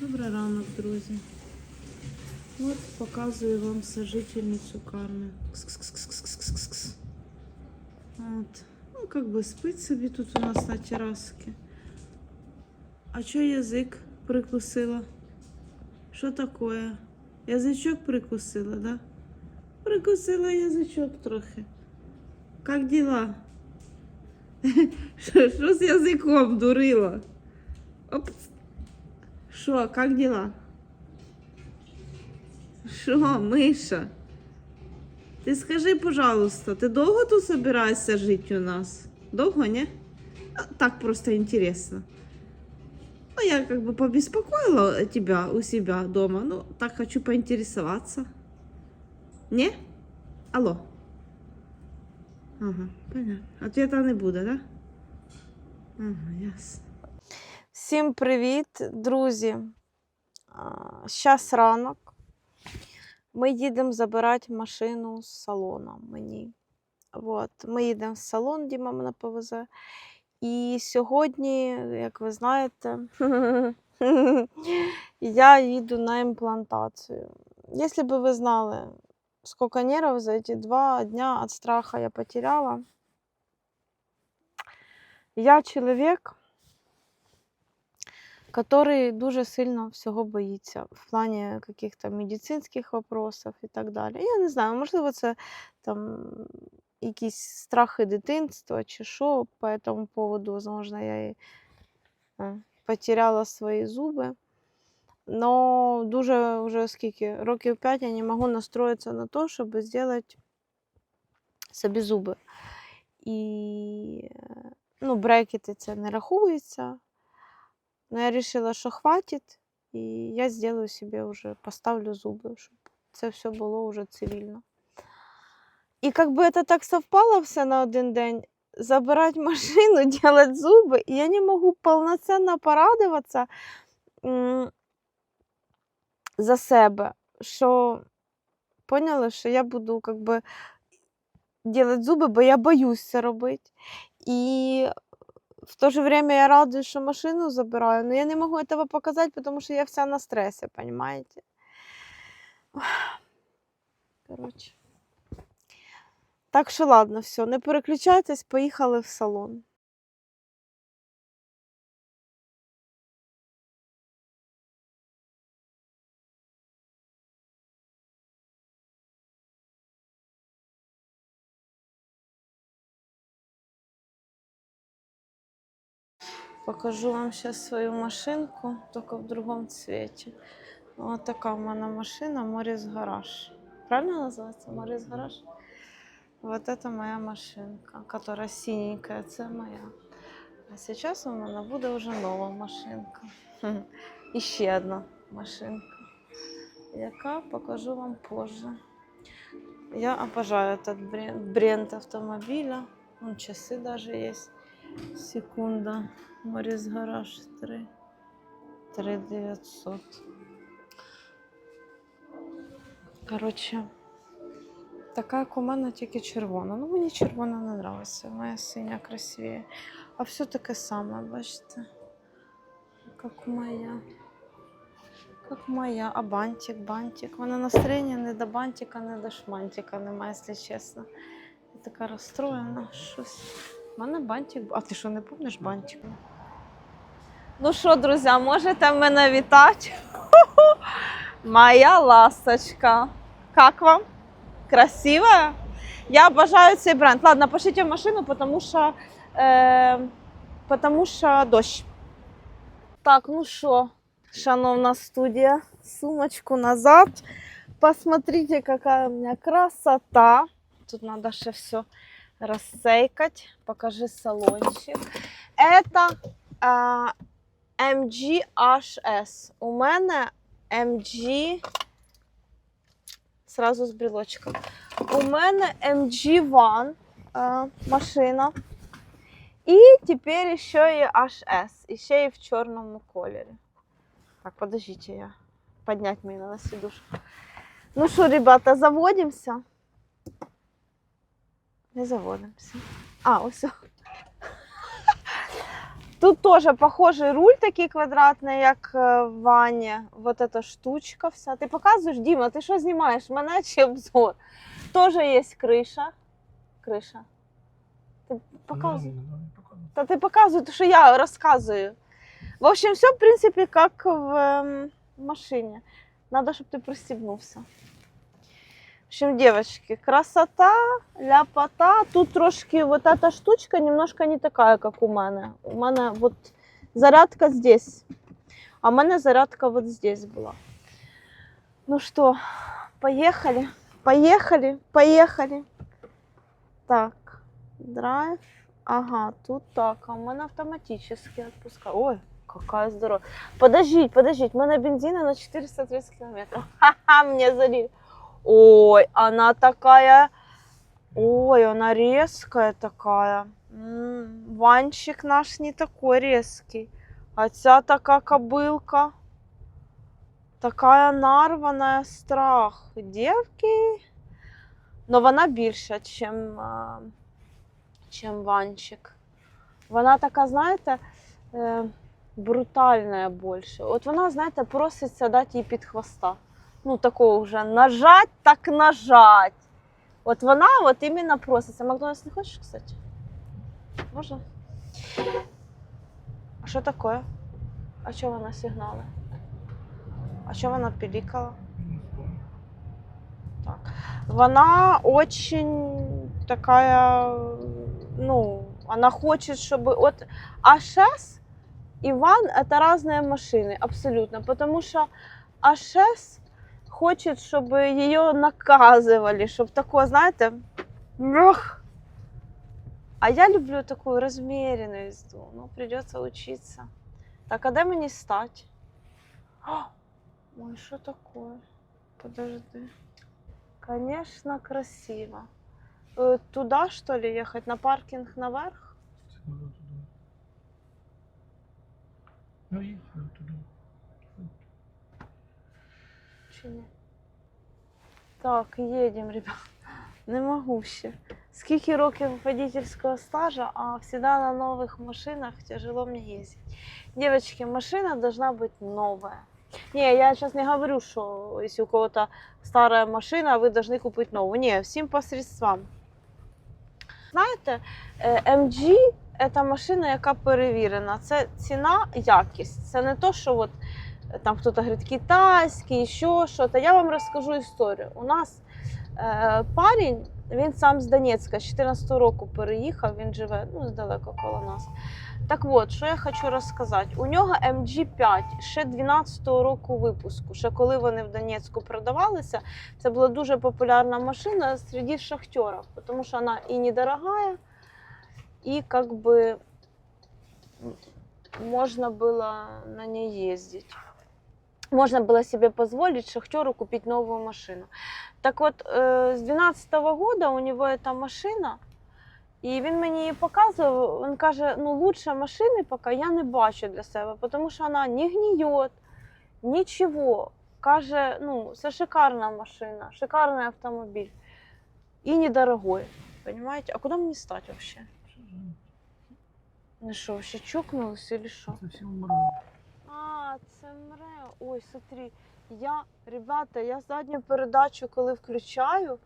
Добрий ранок, друзі. От показую вам сожительницю Карми. Кс-кс-кс-кс-кс-кс-кс. От. Ну, как би спить собі тут у нас на терраске. А чо язик прикусила? Що такое? Язичок прикусила, да? Прикусила язичок трохи. Как дела? Що з язиком дурила? Оп. Що, как дела? Що, Миша? Ти скажи, пожалуйста, ти довго тут собираєшся жити у нас? Довго, не? Так просто интересно. Ну, я как бы побеспокоила тебя у себя дома. Ну, так хочу поинтересоваться. Не? Алло? Ага, понятно. Ответа не буде, да? Ага, ясно. Всім привіт, друзі! Зараз ранок. Ми їдемо забирати машину з салону мені. От. Ми їдемо в салон, Діма мене повезе. І сьогодні, як ви знаєте, я їду на імплантацію. Якщо б ви знали, скільки нервів за ці два дня від страха я потеряла. Я чоловік, который дуже сильно всього боїться в плані каких-то медицинських вопросов і так далі. Я не знаю, можливо, це там якісь страхи дитинства чи що по этому поводу, возможно, я і е, потеряла свої зуби. Но дуже вже скільки, років 5 я не можу настроїтися на те, щоб зробити собі зуби. І ну, брекети це не рахується. Но я решила, що хватить, і я сделаю себе уже, поставлю зуби, щоб це все було уже цивільно. І как бы это так совпало все на один день, забирать машину, делать зуби, і я не можу повноцінно порадуватися м, за себе, що поняла, що я буду как бы делать зуби, бо я боюсь це робити. І в то же время я радуюсь, что машину забираю, но я не могу этого показать, потому что я вся на стрессе, понимаете? Короче. Так що ладно, все, не переключайтесь, поїхали в салон. Покажу вам сейчас свою машинку, только в другом цвете. Вот такая у меня машина Морис Гараж. Правильно называется? Морис Гараж? Вот это моя машинка, которая синенькая, це моя. А сейчас у мене буде вже нова машинка. І ще одна машинка, яка покажу вам позже. Я обожаю этот бренд, бренд автомобиля. Вон часы даже есть. Секунда. Морис Гараж 3. 3900. Коротше, така, як у мене, тільки червона. Ну, мені червона не подобається, моя синя красивіє. А все таке саме, бачите? Як моя. Як моя. А бантик, бантик. Мене настроєння не до бантика, не до шмантика немає, якщо чесно. Я така розстроєна. Щось. У мене бантик. А ти що, не помниш бантик? Ну що, друзі, можете мене вітати? Моя ласточка. Как вам? Красивая? Я обожаю цей бренд. Ладно, пошлите в машину, потому что, э, потому что дождь. Так, ну что, шановна студия, сумочку назад. Посмотрите, какая у меня красота. Тут надо ще все рассейкать. Покажи салончик. Это а, MGHS. У мене MG. Сразу з брілочком. У мене MG1 а, машина. І тепер ще і HS. І ще і в чорному кольорі. Так, подождите, я поднять мне надо сидушку. Ну что, ребята, заводимся? Не заводимся. А, ось. Тут теж похожий руль такий квадратний, як е, в ванні. Вот эта штучка вся. Ти показуєш, Діма, ти що знімаєш? Мене чи обзор? Теж є криша. Криша. Ти показуй. Та ти показуй, то що я розказую. В общем, все, в принципі, як в машині. Надо, щоб ти пристібнувся. Общем, девочки, красота, ляпота. Тут трошки вот эта штучка немножко не такая, как у мене. У мене вот зарядка здесь, а у мене зарядка вот здесь була. Ну что, поехали, поехали, поехали. Так, драйв. Ага, тут так, а у мене автоматически отпускаю. Ой, какая здорова. Подождите, подождите, у мене бензина на 430 километров. Ха-ха, мне залили. Ой, она такая... Ой, она резкая такая. М, Ванчик наш не такой резкий. А ця така кобылка. Такая нарваная страх. Девки. Но вона більша, чим, а, чим Ванчик. Вона така, знаєте, е, брутальна більше. От вона, знаєте, проситься дати їй під хвоста. Ну, такого вже нажать, так нажать. От вона от іменно проситься. Макдональдс не хочеш, кстати? Може? А що таке? А що вона сигнали? А що вона пілікала? Так. Вона очень такая, ну, она хочет, чтобы... Вот А6 и Ван — это разные машины, абсолютно. Потому что А6 хочет, чтобы ее наказывали, чтобы такое, знаете, мрах. А я люблю такую размеренную езду. Ну, придется учиться. Так, а де мені стать? А, Ой, что такое? Подожди. Конечно, красиво. Э, Туда, что ли, ехать? На паркинг наверх? Ну, їхали туди. Чи ні? Так, їдемо, ребят. Не можу ще. Скільки років водительського стажа, а завжди на нових машинах тяжело мені їздити. Девочки, машина должна быть новая. Не, я сейчас не говорю, что если у кого-то старая машина, вы должны купить новую. Не, всем по средствам. Знаєте, е, MG це машина, яка перевірена. Це ціна, якість. Це не то, що от е, там хтось говорить китайський, що що. Я вам розкажу історію. У нас е, парень, він сам з Донецька, з 14 року переїхав, він живе ну, недалеко коло нас. Так от, що я хочу розказати. У нього MG5 ще 12-го року випуску. Ще коли вони в Донецьку продавалися, це була дуже популярна машина серед шахтерів, тому що вона і недорогая, і как бы можно было на ней ездить. Можно было себе позволить шахтеру купить новую машину. Так вот, э, с 2012 года у него эта машина, і він мені її показував, він каже, ну лучше машини поки я не бачу для себе, тому що вона не гниє, нічого. Каже, ну, це шикарна машина, шикарний автомобіль. І недорогой. Понимаете? А куди мені стати вообще? Що за- Ну що, вообще чокнулись или що? Це всі вмирають. А, це мре. Ой, смотри. Я, ребята, я задню передачу, коли включаю,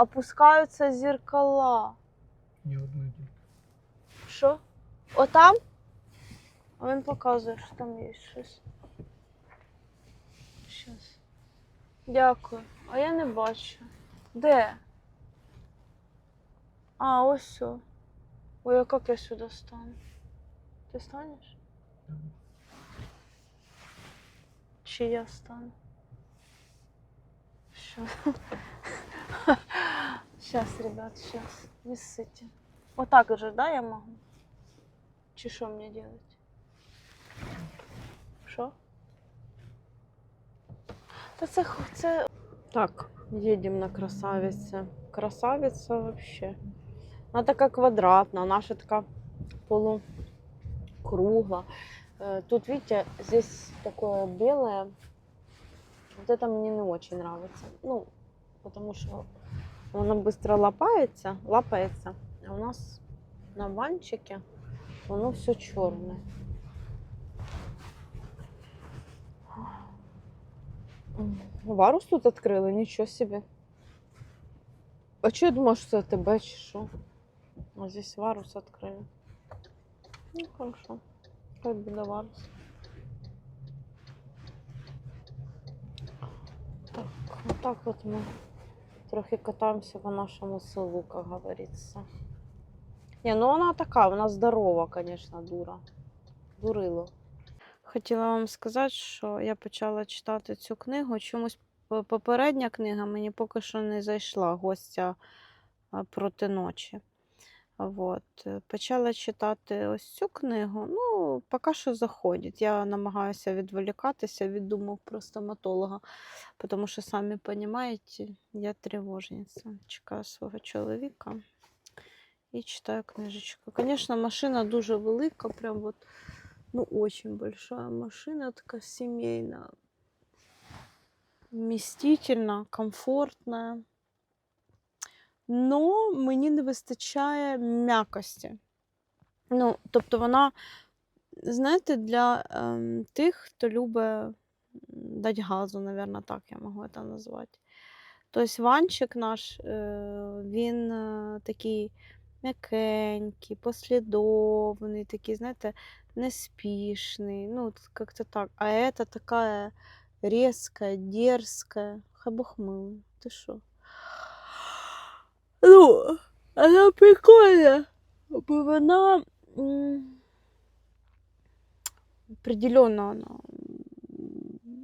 опускаються зеркала. Ні одної тільки. Що? Отам? А він показує, що там є щось. Щас. Дякую. А я не бачу. Де? А, ось все. Ой, а як я сюди стану? Ти станеш? Чи я стану? Що? Сейчас, ребят, сейчас. Ссыте. Вот так же, да, я могу? Чи что мне делать? Що? Та це, це... Так, їдемо на красавице. Красавица вообще. Вона така квадратна, наша така полукругла. Э, Тут, видите, здесь такое белое. Вот это мне не очень нравится. Ну, потому что оно быстро лопается, лапается. А у нас на ванчике воно все чорне. М, Варус тут відкрили, нічого собі. А чого я думала, що це тебе чи що? А здесь варус відкрили. Ну, хорошо. Хай. Так, отак от ми трохи катаємося по нашому селу, як говориться. Ні, ну вона така, вона здорова, звісно, дура. Дурило. Хотіла вам сказати, що я почала читати цю книгу. Чомусь попередня книга мені поки що не зайшла гостя проти ночі. Вот. е, Почала читати ось цю книгу. Ну, поки що заходить. Я намагаюся відволікатися від думок про стоматолога, тому що, самі розумієте, я тривожниця. Чекаю свого чоловіка і читаю книжечку. Звісно, машина дуже велика, прям от, ну, очень большая машина, така сімейна, вмістительна, комфортна. Но мені не вистачає м'якості. Ну, тобто вона, знаєте, для ем, тих, хто любить дати газу, мабуть, так я можу це назвати. Тобто Ванчик наш, е, він е, такий м'якенький, послідовний, такий, знаєте, неспішний. Ну, как-то так. А резкая, дерзкая. Хай Бог милує. Ти що? Ну, вона прикольна, бо вона определенно она,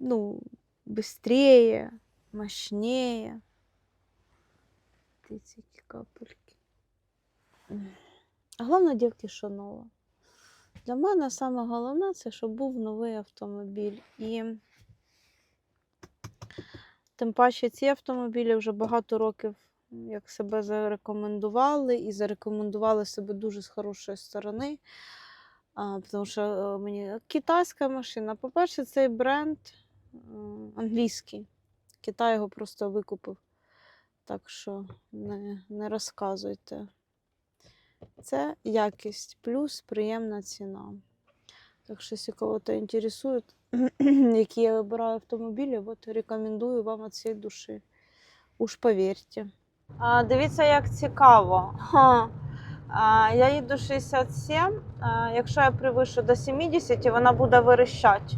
ну, быстрее, мощнее. Эти капельки. А головне, дівки, що нова. Для мене саме головне це, щоб був новий автомобіль. І тим паче ці автомобілі вже багато років як себе зарекомендували, і зарекомендували себе дуже з хорошої сторони. А, тому що е, мені китайська машина. По-перше, цей бренд англійський. Китай його просто викупив. Так що не, не розказуйте. Це якість плюс приємна ціна. Так що, якщо кого-то інтересує, які я вибираю автомобілі, от рекомендую вам від цієї душі. Уж повірте. А, дивіться, як цікаво. Я їду 67. А, якщо я привишу до 70, вона буде верещати.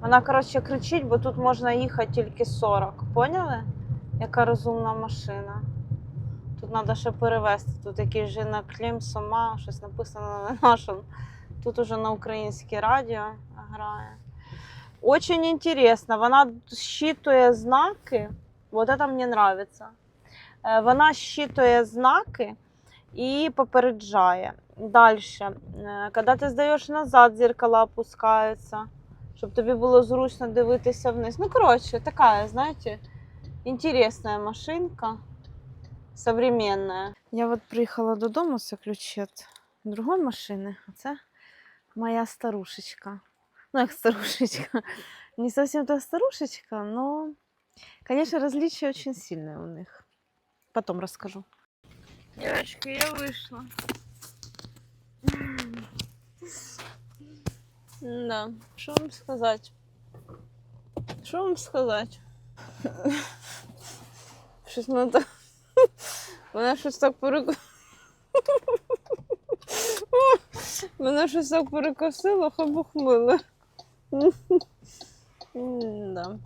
Вона, коротше, кричить, бо тут можна їхати тільки 40. Поняли? Яка розумна машина. Тут треба ще перевести. Тут якийсь жена Клім, Сома, щось написано на нашому. Тут уже на українське радіо грає. Очень интересно. Вона щитує знаки. Вот это мне нравится. Е, Вона щитує знаки і попереджає. Далі. Коли ти здаєш назад, зеркала опускаються, щоб тобі було зручно дивитися вниз. Ну, коротше, така, знаєте, інтересна машинка. Современная. Я от приїхала додому, це ключ від другої машини, а це моя старушечка. Ну, як старушечка. Не совсем та старушечка, но, конечно, различия очень сильные у них. Потом расскажу. Девочки, я вышла. Да, что вам сказать? Что вам сказать? Щось мене так... Мене щось так перек... Мене щось так перекосило, хай Бог мило. Да.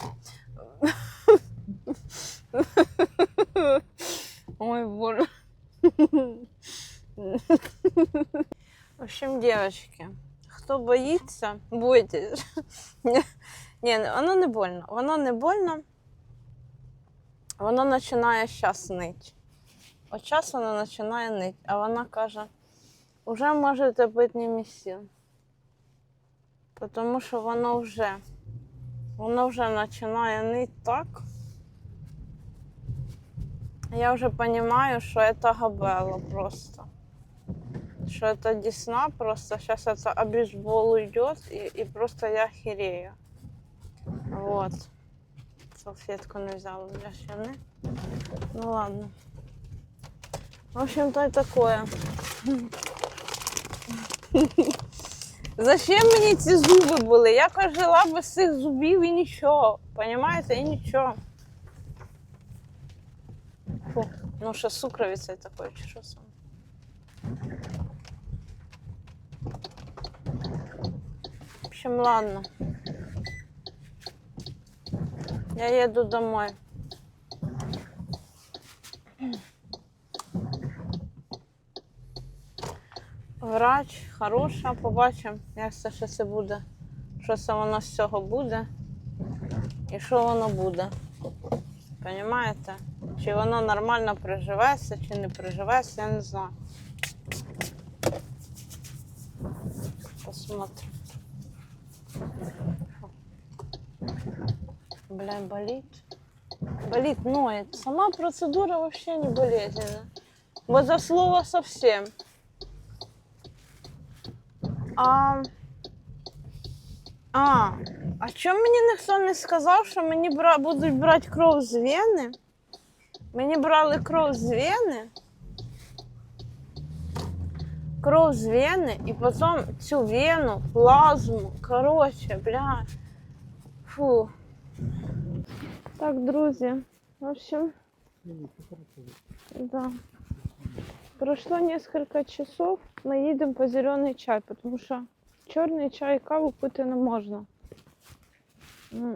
Общем, девочки, хто боїться, бойтесь. Ні, воно не больно. Воно не больно. Воно починає щас нить. От час воно починає нить, а вона каже, уже можете бути не місіл. Тому що воно вже, воно вже починає нить так. Я вже розумію, що це габела просто Що это десна просто. Сейчас это обезбол идет и, и просто я херею. Вот. Салфетку не взяла для щены. Ну ладно. В общем-то и такое. Зачем мені ці зуби були? Я кажу, жила без цих зубів і нічого. Понімаєте? І нічого. Фу. Ну, що сукровиця такою, чи що саме? Общем, ладно. Я еду домой. Врач хороша, побачимо, як це ще це буде. Що це воно з цього буде і що воно буде. Понімаєте? Чи воно нормально приживеться, чи не приживеться, я не знаю. Посмотрим. Бля, болит. Болит, ноет. Сама процедура вообще не болезненная. Вот за слово совсем. А, а, а чому мені ніхто не сказав, що мені бра... будуть брати кров з вени? Мені брали кров з вени. Кров з вени, і потім цю вену, плазму. Коротше, бля. Фу. Так, друзі. В общем, да. Прошло несколько часов, ми їдемо по зелений чай, тому що чорний чай і каву пити не можна.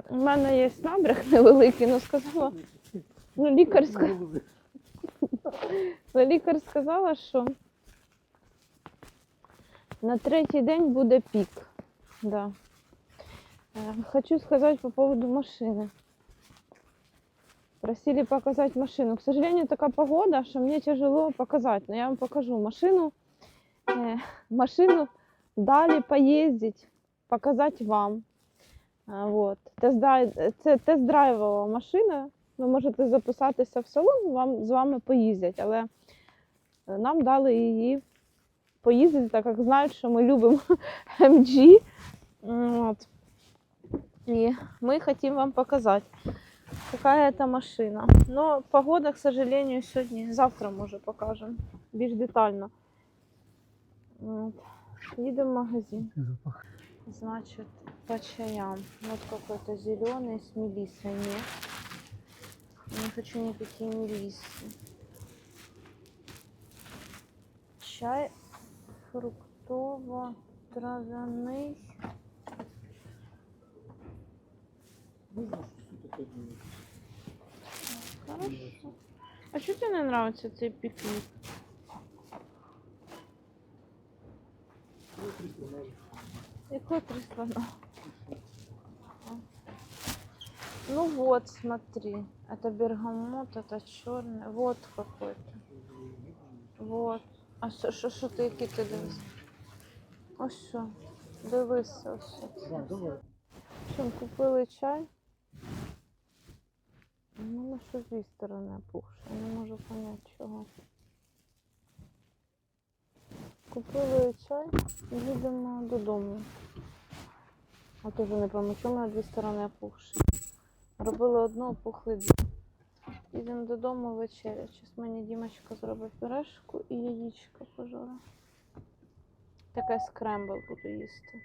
У мене є набряг невеликий, але сказала, ну лікар сказала, лікар сказала, що на третій день буде пік. Да. Е, Хочу сказать по поводу машины. Просили показать машину. К сожалению, такая погода, что мне тяжело показать. Но я вам покажу машину. Э, машину дали поездить, показать вам. Вот. Це тест-драйвова машина. Ви можете записатися в салон, вам з вами поїздять. Але е, нам дали її поїздити, так як знають, що ми любимо MG. М, От. И мы хотим вам показать, какая это машина. Но погода, к сожалению, сегодня, завтра, может, покажем більш детально. От. Едем в магазин. Значит, по чаям. Вот какой-то зеленый с мелиссой. Нет. Не хочу никакие мелиссы. Чай фруктово-травяный. Хорошо. А что тебе не нравится цей пикник? Какой три слона? Ну вот, смотри. Это бергамот, это черный. Вот какой-то. Вот. А що, що, що ти, які ти дивись? Ось що. Дивися, ось що. Чим купили чай? Ну, на що з дві сторони опухше. Я не можу поняти чого. Купили чай і їдемо додому. А теж не пам'ятаю, чому на дві сторони опухші. Робили одну, опухли дві. Їдемо додому вечеря. час. мені Дімочка зробить пюрешку і яєчко пожора. Таке скрембл буду їсти.